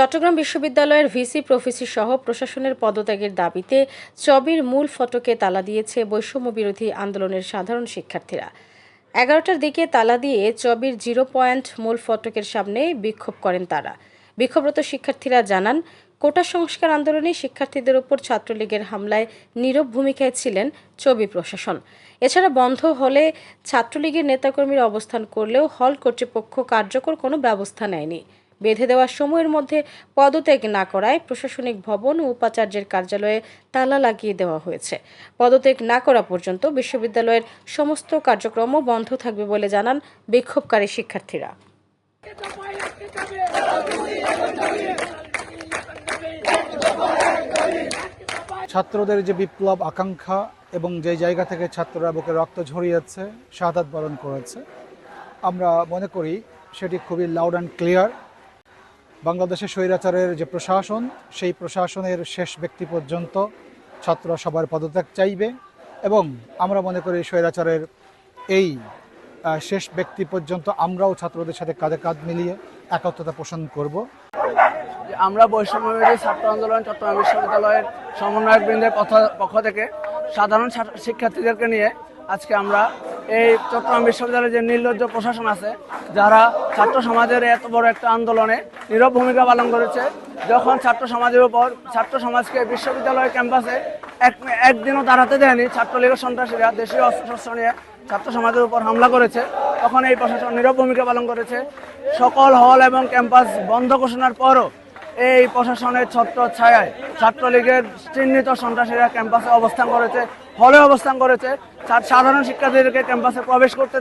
চট্টগ্রাম বিশ্ববিদ্যালয়ের ভিসি প্রফেসি সহ প্রশাসনের পদত্যাগের দাবিতে চবির মূল ফটকে তালা দিয়েছে বৈষম্য বিরোধী আন্দোলনের সাধারণ শিক্ষার্থীরা। এগারোটার দিকে তালা দিয়ে চবির জিরো পয়েন্ট মূল ফটকের সামনে বিক্ষোভ করেন তারা। বিক্ষোভরত শিক্ষার্থীরা জানান, কোটা সংস্কার আন্দোলনে শিক্ষার্থীদের উপর ছাত্রলীগের হামলায় নীরব ভূমিকায় ছিলেন চবি প্রশাসন। এছাড়া বন্ধ হলে ছাত্রলীগের নেতাকর্মীরা অবস্থান করলেও হল কর্তৃপক্ষ কার্যকর কোনো ব্যবস্থা নেয়নি। বেঁধে দেওয়া সময়ের মধ্যে পদত্যাগ না করায় প্রশাসনিক ভবন ও উপাচার্যের কার্যালয়ে তালা লাগিয়ে দেওয়া হয়েছে। পদত্যাগ না করা পর্যন্ত বিশ্ববিদ্যালয়ের সমস্ত কার্যক্রমও বন্ধ থাকবে বলে জানান বিক্ষোভকারী শিক্ষার্থীরা। ছাত্রদের যে বিপ্লব আকাঙ্ক্ষা এবং যে জায়গা থেকে ছাত্ররা বুকে রক্ত ঝরিয়েছে শাহাদাত বরণ করেছে, আমরা মনে করি সেটি খুবই লাউড অ্যান্ড ক্লিয়ার বাংলাদেশের স্বৈরাচারের যে প্রশাসন, সেই প্রশাসনের শেষ ব্যক্তি পর্যন্ত ছাত্র সবার পদত্যাগ চাইবে এবং আমরা মনে করি স্বৈরাচারের এই শেষ ব্যক্তি পর্যন্ত আমরাও ছাত্রদের সাথে কাঁধে কাঁধ মিলিয়ে একাত্মতা পোষণ করব। আমরা বৈষম্যবিরোধী ছাত্র আন্দোলন চট্টগ্রাম বিশ্ববিদ্যালয়ের সমন্বয়ক বৃন্দের পথ- পক্ষ থেকে সাধারণ শিক্ষার্থীদেরকে নিয়ে আজকে আমরা এই চট্টগ্রাম বিশ্ববিদ্যালয়ের যে নির্লজ্জ প্রশাসন আছে, যারা ছাত্র সমাজের এত বড় একটা আন্দোলনে নীরব ভূমিকা পালন করেছে, যখন ছাত্র সমাজের উপর, ছাত্র সমাজকে বিশ্ববিদ্যালয় ক্যাম্পাসে এক, একদিনও দাঁড়াতে দেয়নি ছাত্রলীগের সন্ত্রাসীরা, দেশীয় অস্ত্রশস্ত্র নিয়ে ছাত্র সমাজের উপর হামলা করেছে, তখন এই প্রশাসন নীরব ভূমিকা পালন করেছে। সকল হল এবং ক্যাম্পাস বন্ধ ঘোষণার পরও এই প্রশাসনের ছত্র ছায়ায় ছাত্রলীগের চিহ্নিত সন্ত্রাসীরা ক্যাম্পাসে অবস্থান করেছে, হলে অবস্থান করেছে। সাধারণ শিক্ষার্থীদেরকে ক্যাম্পাসে প্রবেশ করতে